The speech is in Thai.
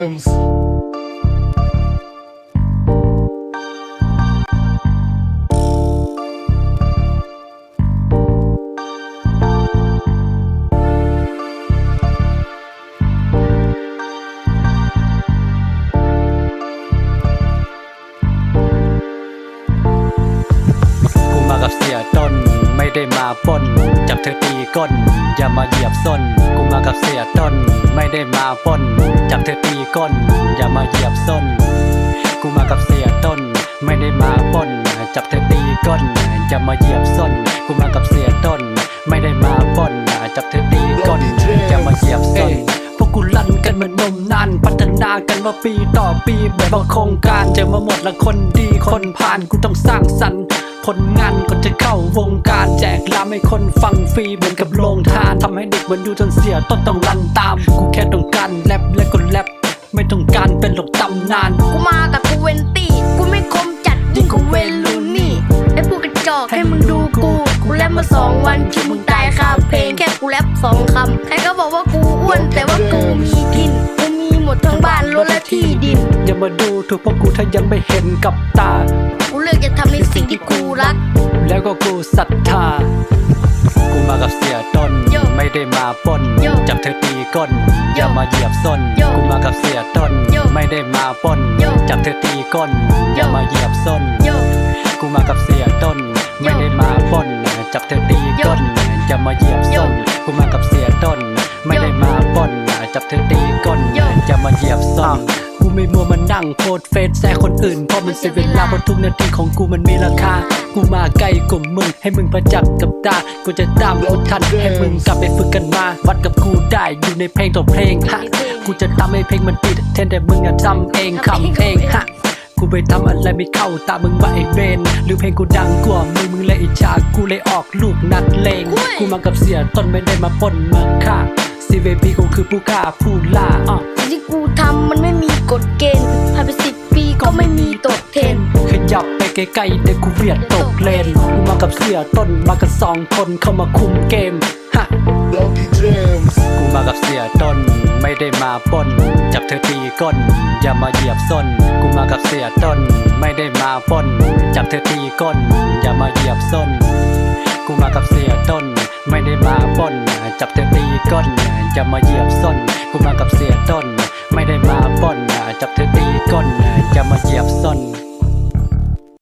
James. กูมากับเสียต้นไม่ได้มาป้น จับเธอตีก้น อย่ามาเหยียบส้น กูมากับเสียต้น ไม่ได้มาป้น จับเธอตีก้น อย่ามาเหยียบส้น กูมากับเสียต้น ไม่ได้มาป้น จับเธอตีก้น อย่ามาเหยียบส้น กูมากับเสียต้น ไม่ได้มาป้น จับเธอตีก้น อย่ามาเหยียบส้นพวกกูลั่นกันเหมือนนมนานพัฒนากันมาปีต่อปีแบบบางโครงการเจอมาหมดละคนดีคนผ่านกูต้องสร้างสรรค์ ผลงานก่อนจะเข้าวงการแจกลามให้คนฟังฟรีเหมือนกับโรงทานทำให้เด็กมันดูจนเสียต้นต้องรันตาม กูแค่ต้องการแรปและก็แรปไม่ต้องการเป็นหลกตำนาน กูมากับกูเวนตี้กูไม่คมจัดยิ่งกูเวนลูนี่ไอ้พวกกระจอกให้มึงดูกู กูแรปมาสองวันที่มึงตายคาเพลงแค่กูแรปสองคำใครก็บอกว่ากูอ้วนแต่ว่ากูมีกินกูมีหมดทั้งบ้านรถและที่ดิน อย่ามาดูถูกพวกกูถ้ายังไม่เห็นกับตา กูเลือก ศรัทธากูมากับเสียต้นโยไม่ได้มาปล้นโยจับเธอตีก้นโยอย่ามาเหยียบส้นโยกูมากับเสียต้นโยไม่ได้มาปล้นโยจับเธอตีก้นโยอย่ามาเหยียบส้นโยกูมากับเสียต้น ไม่ได้มาปล้น จับเธอตีก้น อย่ามาเหยียบส้น กูมากับเสียต้น ไม่ได้มาปล้น จับเธอตีก้นโยอย่ามาเหยียบส้น กูไม่มัวมานั่งโพสต์เฟซแซ่คนอื่นเพราะมันเสียเวลาเพราะทุกนาทีของกูมันมีราคา กูมาใกล้กลุ่มมึง ให้มึงประจักษ์กับตา กูจะตามกูทัน ให้มึงกลับไปฝึกกันมา วัดกับกูได้อยู่ในเพลงต่อเพลงฮะกูจะทำให้เพลงมันติดเทรนแต่มึงอะทำเองคำเองฮะกูไปทำอะไรไม่เข้าตามึงว่าไอ้เบนหรือเพลงกูดังกว่ามึงมึงเลยอิจฉากูเลยออกลูกนัดเลงอุ้ยกูมากับเสียต้นไม่ได้มาปล้นมาฆ่า CVP กูคือผู้ฆ่าผู้ล่าอะสิ่งที่กูทำมันไม่มี กฎเกณฑ์ผ่านไปสิบปีก็ไม่มีตกเทรนขยับไปไกลๆเดี๋ยวกูเวียดตกเลนกูมากับเสียต้นมากันสองคนเข้ามาคุมเกมฮะ Lucky James. กูมากับเสียต้นไม่ได้มาป้นจับเธอตีก้น อย่ามาเหยียบส้น กูมากับเสียต้น ไม่ได้มาป้นจับเธอตีก้น อย่ามาเหยียบส้น กูมากับเสียต้น ไม่ได้มาป้นจับเธอตีก้น อย่ามาเหยียบส้น กูมากับเสียต้น ไม่ได้มา จับเธอตีก้นจะมาเหยียบซ่อน